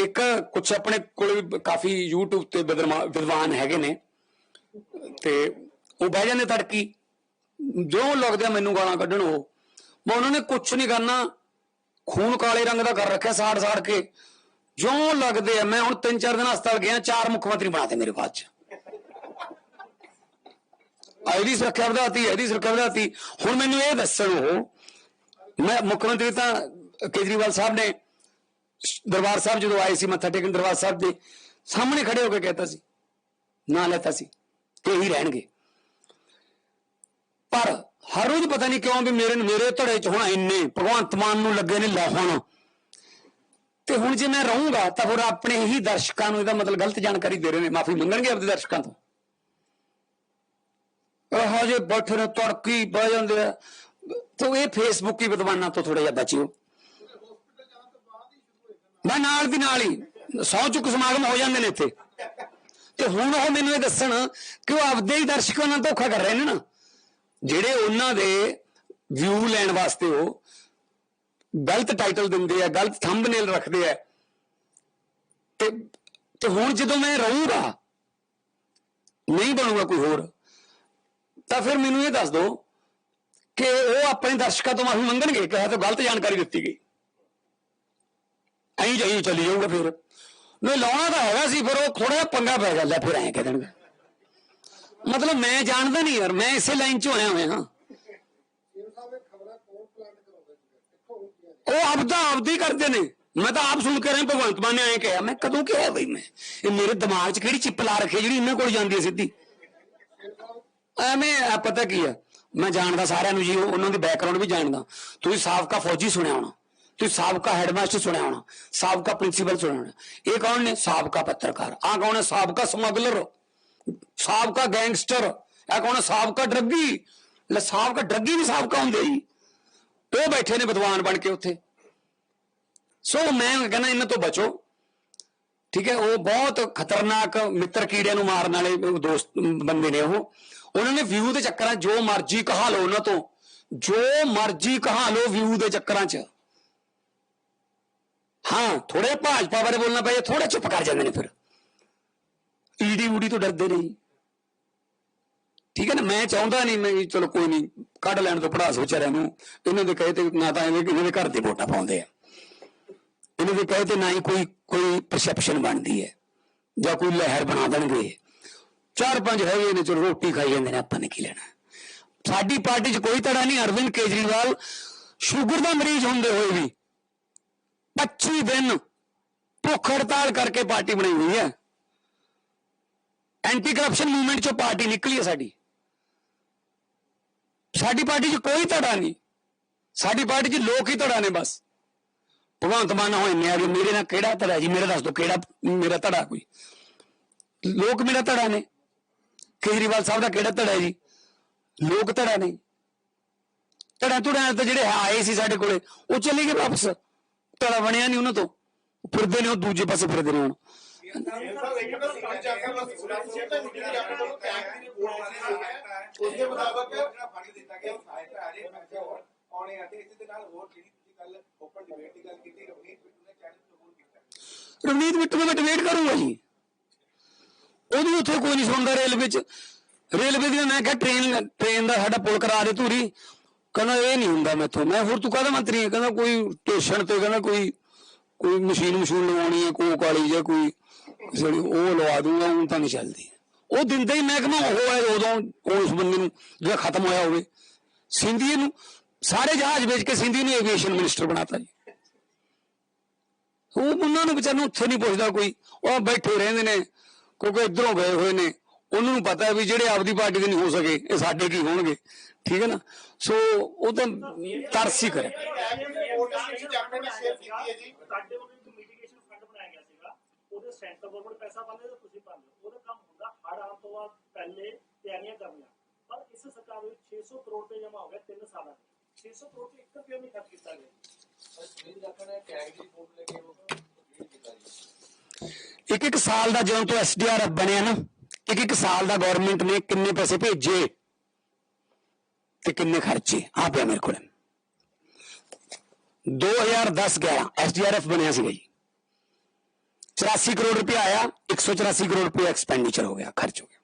ਇੱਕ ਕੁਝ ਆਪਣੇ ਕੋਲ ਵੀ ਕਾਫੀ YouTube ਤੇ ਵਿਦਰਮਾ- ਵਿਦਵਾਨ ਹੈਗੇ ਨੇ। ਤੇ ਉਹ ਬਹਿ ਜਾਂਦੇ ਤੜਕੀ। ਜੋ ਲੱਗਦੇ ਮੈਨੂੰ ਗਾਲਾਂ ਕੱਢਣ ਉਹ। ਮੈਂ ਉਹਨਾਂ ਨੇ ਕੁਝ ਨਹੀਂ ਕਰਨਾ। ਖੂਨ ਕਾਲੇ ਰੰਗ ਦਾ ਕਰ ਰੱਖਿਆ ਸਾੜ ਸਾੜ ਕੇ। ਜੋ ਲੱਗਦੇ ਆ, ਮੈਂ ਹੁਣ ਤਿੰਨ ਚਾਰ ਦਿਨ ਹਸਪਤਾਲ ਗਿਆ, ਚਾਰ ਮੁੱਖ ਮੰਤਰੀ ਬਣਾਤੇ ਮੇਰੇ ਬਾਅਦ ਚ। ਇਹਦੀ ਸੁਰੱਖਿਆ ਵਧਾਤੀ ਇਹਦੀ ਸੁਰੱਖਿਆ ਵਧਾਤੀ। ਹੁਣ ਮੈਨੂੰ ਇਹ ਦੱਸਣ ਉਹ, ਮੈਂ ਮੁੱਖ ਮੰਤਰੀ ਤਾਂ ਕੇਜਰੀਵਾਲ ਸਾਹਿਬ ਨੇ ਦਰਬਾਰ ਸਾਹਿਬ ਜਦੋਂ ਆਏ ਸੀ, ਮੱਥਾ ਟੇਕਣ, ਦਰਬਾਰ ਸਾਹਿਬ ਦੇ ਸਾਹਮਣੇ ਖੜੇ ਹੋ ਕੇ ਕਹਿਤਾ ਸੀ, ਨਾ ਲੈਤਾ ਸੀ ਤੇ ਹੀ ਰਹਿਣਗੇ। ਪਰ ਹਰ ਰੋਜ਼ ਪਤਾ ਨਹੀਂ ਕਿਉਂ ਵੀ ਮੇਰੇ ਮੇਰੇ ਧੜੇ ਚ ਹੁਣ ਇੰਨੇ ਭਗਵੰਤ ਮਾਨ ਨੂੰ ਲੱਗੇ ਨੇ ਲਾਹਣ ਤੇ ਹੁਣ ਜੇ ਮੈਂ ਰਹੂੰਗਾ ਤਾਂ ਫਿਰ ਆਪਣੇ ਹੀ ਦਰਸ਼ਕਾਂ ਨੂੰ ਇਹਦਾ ਮਤਲਬ ਗਲਤ ਜਾਣਕਾਰੀ ਦੇ ਰਹੇ ਨੇ, ਮਾਫੀ ਮੰਗਣਗੇ ਆਪਣੇ ਦਰਸ਼ਕਾਂ ਤੋਂ। ਉਹ ਜੇ ਬੈਠੇ ਨੇ, ਤੜਕੀ ਬਹਿ ਜਾਂਦੇ ਆ। ਤੋ ਇਹ ਫੇਸਬੁੱਕੀ ਵਿਦਵਾਨਾਂ ਤੋਂ ਥੋੜਾ ਜਿਹਾ ਬਚਿਓ। ਮੈਂ ਨਾਲ ਦੀ ਨਾਲ ਹੀ ਸੌ ਚੁੱਕ ਸਮਾਗਮ ਹੋ ਜਾਂਦੇ ਨੇ ਇੱਥੇ। ਤੇ ਹੁਣ ਉਹ ਮੈਨੂੰ ਇਹ ਦੱਸਣ ਕਿ ਉਹ ਆਪਦੇ ਹੀ ਦਰਸ਼ਕਾਂ ਨਾਲ ਧੋਖਾ ਕਰ ਰਹੇ ਨੇ ਨਾ। ਜਿਹੜੇ ਉਹਨਾਂ ਦੇ ਵਿਊ ਲੈਣ ਵਾਸਤੇ ਉਹ ਗਲਤ ਟਾਈਟਲ ਦਿੰਦੇ ਆ, ਗਲਤ ਥੰਬਨੇਲ ਰੱਖਦੇ ਆ। ਤੇ ਤੇ ਹੁਣ ਜਦੋਂ ਮੈਂ ਰਹੂੰਗਾ, ਨਹੀਂ ਬਣੂਗਾ ਕੋਈ ਹੋਰ, ਤਾਂ ਫਿਰ ਮੈਨੂੰ ਇਹ ਦੱਸ ਦਿਓ ਕਿ ਉਹ ਆਪਣੇ ਦਰਸ਼ਕਾਂ ਤੋਂ ਮਾਫੀ ਮੰਗਣਗੇ ਕਿ ਇਹ ਤਾਂ ਗਲਤ ਜਾਣਕਾਰੀ ਦਿੱਤੀ ਗਈ। ਐਂ ਜਾਈ, ਚੱਲੀ ਜਾਊਗਾ ਫਿਰ। ਨਹੀਂ, ਲਾਉਣਾ ਤਾਂ ਹੈਗਾ ਸੀ ਫਿਰ ਉਹ ਥੋੜਾ ਪੰਗਾ ਪੈ ਗਿਆ, ਲੈ ਫਿਰ ਐਂ ਕਹਿ ਦੇਣਗੇ। ਮਤਲਬ ਮੈਂ ਜਾਣਦਾ ਨਹੀਂ ਯਾਰ, ਮੈਂ ਇਸੇ ਲਾਈਨ 'ਚ ਹੋਇਆ ਹੋਇਆ ਹਾਂ। ਉਹ ਆਪਦਾ ਆਪਦੀ ਕਰਦੇ ਨੇ। ਮੈਂ ਤਾਂ ਆਪ ਸੁਣ ਕੇ ਰਹੇ ਭਗਵੰਤ ਮਾਨ ਨੇ ਐਂ ਕਿਹਾ। ਮੈਂ ਕਦੋਂ ਕਿਹਾ ਬਈ ਮੈਂ, ਇਹ ਮੇਰੇ ਦਿਮਾਗ 'ਚ ਕਿਹੜੀ ਚਿੱਪ ਲਾ ਰੱਖੀ ਜਿਹੜੀ ਇਹਨਾਂ ਕੋਲ ਜਾਂਦੀ ਹੈ ਸਿੱਧੀ? ਐਵੇਂ ਪਤਾ ਕੀ ਆ ਮੈਂ ਜਾਣਦਾ ਸਾਰਿਆਂ ਨੂੰ ਜੀ ਉਹਨਾਂ ਦੀ ਬੈਕਗ੍ਰਾਉਂਡ ਵੀ ਜਾਣਦਾ। ਤੁਸੀਂ ਸਾਬਕਾ ਫੌਜੀ ਸੁਣਿਆ ਹੋਣਾ। ਤੁਸੀਂ ਸਾਬਕਾ ਹੈਡਮਾਸਟਰ ਸੁਣਿਆ ਹੋਣਾ ਸਾਬਕਾ ਪ੍ਰਿੰਸੀਪਲ ਸੁਣਿਆ ਹੋਣਾ ਇਹ ਕੌਣ ਨੇ ਸਾਬਕਾ ਪੱਤਰਕਾਰ ਆ ਕੌਣ ਹੈ ਸਾਬਕਾ ਸਮਗਲਰ ਸਾਬਕਾ ਗੈਂਗਸਟਰ ਇਹ ਕੌਣ ਹੈ ਸਾਬਕਾ ਡਰੱਗੀ ਲੈ ਸਾਬਕਾ ਡਰੱਗੀ ਵੀ ਸਾਬਕਾ ਹੁੰਦੇ ਜੀ ਉਹ ਬੈਠੇ ਨੇ ਵਿਦਵਾਨ ਬਣ ਕੇ ਉੱਥੇ ਸੋ ਮੈਂ ਕਹਿੰਦਾ ਇਹਨਾਂ ਤੋਂ ਬਚੋ ਠੀਕ ਹੈ ਉਹ ਬਹੁਤ ਖਤਰਨਾਕ ਮਿੱਤਰ ਕੀੜਿਆਂ ਨੂੰ ਮਾਰਨ ਵਾਲੇ ਦੋਸਤ ਬੰਦੇ ਨੇ ਉਹ ਉਹਨਾਂ ਨੇ ਵਿਊ ਦੇ ਚੱਕਰਾਂ 'ਚ ਜੋ ਮਰਜ਼ੀ ਕਹਾ ਲਓ ਉਹਨਾਂ ਤੋਂ ਜੋ ਮਰਜ਼ੀ ਕਹਾ ਲਓ ਵਿਊ ਦੇ ਚੱਕਰਾਂ 'ਚ ਹਾਂ ਥੋੜੇ ਭਾਜਪਾ ਬਾਰੇ ਬੋਲਣਾ ਪਏ ਥੋੜਾ ਚੁੱਪ ਕਰ ਜਾਂਦੇ ਨੇ ਫਿਰ। ਈਡੀ ਊਡੀ ਤੋਂ ਡਰਦੇ ਨਹੀਂ। ਠੀਕ ਹੈ ਨਾ, ਮੈਂ ਚਾਹੁੰਦਾ ਨਹੀਂ, ਮੈਂ ਚਲੋ ਕੋਈ ਨਹੀਂ, ਕੱਢ ਲੈਣ ਤੋਂ ਪੜਾਸ ਵਿਚਾਰਿਆਂ ਨੂੰ। ਇਹਨਾਂ ਦੇ ਕਹੇ ਤੇ ਨਾ ਤਾਂ ਇਹਨਾਂ ਦੇ ਘਰ ਦੇ ਵੋਟਾਂ ਪਾਉਂਦੇ ਆ। ਇਹਨਾਂ ਦੇ ਕਹੇ ਤੇ ਨਾ ਹੀ ਕੋਈ ਕੋਈ ਪਰਸੈਪਸ਼ਨ ਬਣਦੀ ਹੈ। ਜਾਂ ਕੋਈ ਲਹਿਰ ਬਣਾ ਦੇਣਗੇ। ਚਾਰ ਪੰਜ ਹੈਗੇ ਨੇ, ਚਲੋ ਰੋਟੀ ਖਾਈ ਜਾਂਦੇ ਨੇ, ਆਪਾਂ ਨੇ ਕੀ ਲੈਣਾ। ਸਾਡੀ ਪਾਰਟੀ 'ਚ ਕੋਈ ਤੜਾ ਨਹੀਂ, ਅਰਵਿੰਦ ਕੇਜਰੀਵਾਲ ਸ਼ੂਗਰ ਦਾ ਮਰੀਜ਼ ਹੁੰਦੇ ਹੋਏ ਵੀ। 25 ਦਿਨ ਭੁੱਖ ਹੜਤਾਲ ਕਰਕੇ ਪਾਰਟੀ ਬਣਾਈ ਹੋਈ ਹੈ ਐਂਟੀ ਕਰਪਸ਼ਨ ਮੂਵਮੈਂਟ 'ਚੋਂ ਪਾਰਟੀ ਨਿਕਲੀ ਹੈ ਸਾਡੀ ਸਾਡੀ ਪਾਰਟੀ 'ਚ ਕੋਈ ਧੜਾ ਨਹੀਂ ਸਾਡੀ ਪਾਰਟੀ 'ਚ ਲੋਕ ਹੀ ਧੜਾ ਨੇ ਬਸ ਭਗਵੰਤ ਮਾਨ ਹੋਏ ਨੇ ਆ ਵੀ ਮੇਰੇ ਨਾਲ ਕਿਹੜਾ ਧੜਾ ਜੀ ਮੇਰੇ ਦੱਸ ਦਿਓ ਕਿਹੜਾ ਮੇਰਾ ਧੜਾ ਕੋਈ ਲੋਕ ਮੇਰਾ ਧੜਾ ਨੇ ਕੇਜਰੀਵਾਲ ਸਾਹਿਬ ਦਾ ਕਿਹੜਾ ਧੜਾ ਹੈ ਜੀ ਲੋਕ ਧੜਾ ਨਹੀਂ ਧੜਾ ਧੁੜਾ ਤਾਂ ਜਿਹੜੇ ਆਏ ਸੀ ਸਾਡੇ ਕੋਲੇ ਉਹ ਚਲੇ ਗਏ ਵਾਪਸ ਧੜਾ ਬਣਿਆ ਨਹੀਂ ਉਹਨਾਂ ਤੋਂ। ਫਿਰਦੇ ਨੇ ਉਹ ਦੂਜੇ ਪਾਸੇ ਫਿਰਦੇ ਨੇ ਹੁਣ। ਰਵਨੀਤ ਬਿੱਟੂ ਨੇ ਮੈਂ ਡਿਬੇਟ ਕਰੂੰਗਾ ਜੀ। ਉਹਦੀ ਉੱਥੇ ਕੋਈ ਨਹੀਂ ਸੁਣਦਾ ਰੇਲਵੇ ਚ ਰੇਲਵੇ ਦੀ ਮੈਂ ਕਿਹਾ ਟ੍ਰੇਨ ਟ੍ਰੇਨ ਦਾ ਸਾਡਾ ਪੁਲ ਕਰਾ ਦੇ ਧੂਰੀ। ਕਹਿੰਦਾ ਇਹ ਨਹੀਂ ਹੁੰਦਾ ਮੈਥੋਂ। ਮੈਂ ਹੋਰ ਤੂੰ ਕਾਹਦਾ ਮੰਤਰੀ ਹੈ ਕਹਿੰਦਾ ਕੋਈ ਸਟੇਸ਼ਨ ਤੇ ਕਹਿੰਦਾ ਕੋਈ ਕੋਈ ਮਸ਼ੀਨ ਮਸ਼ੀਨ ਲਵਾਉਣੀ ਹੈ ਕੋਕ ਵਾਲੀ ਜਾਂ ਕੋਈ ਜਿਹੜੀ ਉਹ ਲਵਾ ਦੂੰਗਾ ਉਹ ਤਾਂ ਨਹੀਂ ਚੱਲਦੀ। ਉਹ ਦਿੰਦੇ ਹੀ ਮਹਿਕਮਾ ਉਹ ਹੈ ਉਦੋਂ ਉਸ ਬੰਦੇ ਨੂੰ ਜਿਹੜਾ ਖਤਮ ਹੋਇਆ ਹੋਵੇ। ਸਿੰਧੀ ਨੂੰ ਸਾਰੇ ਜਹਾਜ਼ ਵੇਚ ਕੇ ਸਿੰਧੀ ਨੂੰ ਐਵੀਏਸ਼ਨ ਮਿਨਿਸਟਰ ਬਣਾਤਾ ਜੀ। ਉਹ ਉਹਨਾਂ ਨੂੰ ਵਿਚਾਰ ਨੂੰ ਉੱਥੇ ਨਹੀਂ ਪੁੱਛਦਾ ਕੋਈ। ਉਹ ਬੈਠੇ ਰਹਿੰਦੇ ਨੇ, ਕਿਉਂਕਿ ਇਧਰੋਂ ਗਏ ਹੋਏ ਨੇ। ਉਹਨਾਂ ਨੂੰ ਪਤਾ ਹੈ ਵੀ ਜਿਹੜੇ ਆਪਦੀ ਪਾਰਟੀ ਦੇ ਨਹੀਂ ਹੋ ਸਕੇ, ਇਹ ਸਾਡੇ ਕੀ ਹੋਣਗੇ, ਠੀਕ ਹੈ ਨਾ? ਸੋ, ਉਹ ਤਾਂ ਤਰਸ ਹੀ ਕਰੇ ਇੱਕ ਉਹਦੇ ਸੈਂਟਰ ਗਵਰਨਮੈਂਟ ਪੈਸਾ ਪਾਉਂਦੇ ਤੇ ਤੁਸੀਂ ਪਾਉਂਦੇ ਉਹਦਾ ਕੰਮ ਹੁੰਦਾ ਹੜ ਆਉਣ ਤੋਂ ਬਾਅਦ ਪਹਿਲੇ ਤਿਆਰੀਆਂ ਕਰਨੀਆਂ ਪਰ ਇਸ ਸਰਕਾਰ ਵਿੱਚ 600 ਕਰੋੜ ਰੁਪਏ ਜਮ੍ਹਾਂ ਹੋ ਗਿਆ 3 ਸਾਲਾਂ ਵਿੱਚ 600 ਕਰੋੜ ਤੇ 1 ਰੁਪਿਆ ਵੀ ਖਰਚ ਕੀਤਾ ਗਿਆ ਸੁਨੀਲ ਜਾਖੜ ਨੇ ਟੈਗ ਦੀ ਰਿਪੋਰਟ ਲੈ ਕੇ ਉਹ ਇੱਕ ਇੱਕ ਸਾਲ ਦਾ ਜਦੋਂ ਤੋਂ ਐਸਡੀਆਰਐਫ ਬਣਿਆ ਨਾ ਇੱਕ ਇੱਕ ਸਾਲ ਦਾ ਗਵਰਨਮੈਂਟ ਨੇ ਕਿੰਨੇ ਪੈਸੇ ਭੇਜੇ ਤੇ ਕਿੰਨੇ ਖਰਚੇ ਆ ਪਿਆ ਮੇਰੇ ਕੋਲ 2010 11 ਐਸਡੀਆਰਐਫ ਬਣਿਆ ਸੀਗਾ ਜੀ 84 ਕਰੋੜ ਰੁਪਏ ਆਇਆ 184 ਕਰੋੜ ਰੁਪਏ ਐਕਸਪੈਂਡੀਚਰ ਹੋ ਗਿਆ ਖਰਚ ਹੋ ਗਿਆ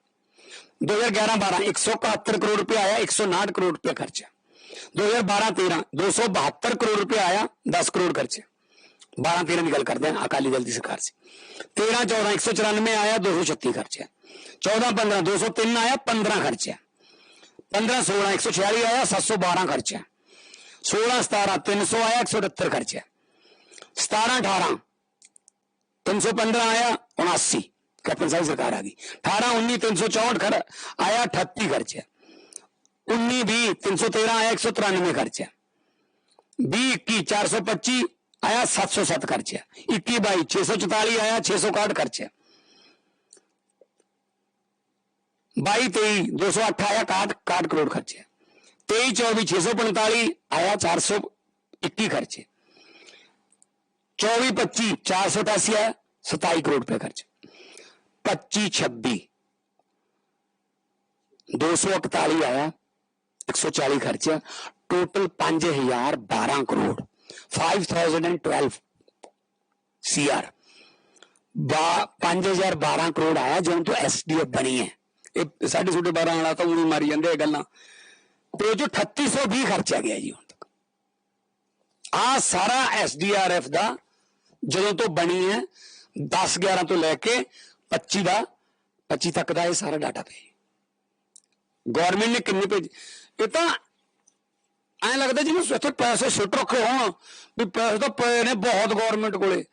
2011-12 171 ਕਰੋੜ ਰੁਪਏ ਆਇਆ 159 ਕਰੋੜ ਰੁਪਏ ਖਰਚਾ 2012-13 272 ਕਰੋੜ ਰੁਪਏ ਆਇਆ 10 चौदह, पंद्रह, दो सौ तीन आया, पंद्रह खर्चा। पंद्रह, सोलह, एक सौ छियालीस आया, सात सौ बारह खर्चा। सोलह, सतारह, तीन सौ आया, एक सौ अठहत्तर खर्चा। सतारह, अठारह, तीन सौ पंद्रह आया, उनासी। कैप्टन साहब सरकार आ गई। अठारह, उन्नीस, तीन सौ चौहठ खर आया अठत्ती खर्चा। उन्नीस भी तीन सौ तेरह आया, एक सौ तिरानवे खर्चा। बी इक्कीस, चार सौ पच्चीस आया, सात सौ सात खर्चा। इक्कीस बाई छह सौ चौतालीस आया, छह सौ साठ खर्चा। बाई तेई दो सौ अठ आया काट काट करोड़ खर्चे। तेई चौबी छे सौ पंताली आया चार सौ इक्की खर्चे। चौबी पच्ची चार सौ अठासी आया सताई करोड़ रुपए खर्च। पच्ची छब्बी दो सौ इकताली आया एक सौ चालीस खर्चे। टोटल पाँच हज़ार बारह crore. Five thousand and twelve C R. पाँच हज़ार बारह करोड़ आया जो तो एसडीएफ बनी है। ਇਹ ਸਾਡੇ ਛੋਟੇ 12 ਵਾਲਾ ਤਾਂ ਉਹਨੂੰ ਮਾਰੀ ਜਾਂਦੇ ਇਹ ਗੱਲਾਂ। ਤੇ ਜੋ 3820 ਖਰਚਾ ਗਿਆ ਜੀ ਹੁਣ ਤੱਕ। ਆ ਸਾਰਾ ਐਸਡੀਆਰਐਫ ਦਾ ਜਦੋਂ ਤੋਂ ਬਣੀ ਹੈ 10 11 ਤੋਂ ਲੈ ਕੇ 25 ਦਾ 25 ਤੱਕ ਦਾ ਇਹ ਸਾਰਾ ਡਾਟਾ ਪਏ ਗਵਰਨਮੈਂਟ ਨੇ ਕਿੰਨੇ ਭੇਜ ਇਹ ਤਾਂ ਐਂ ਲੱਗਦਾ ਜਿਵੇਂ ਇੱਥੇ ਪੈਸੇ ਸੁੱਟ ਰੱਖੇ ਹੋਣ, ਵੀ ਪੈਸੇ ਤਾਂ ਪਏ ਨੇ ਬਹੁਤ ਗਵਰਨਮੈਂਟ ਕੋਲੇ।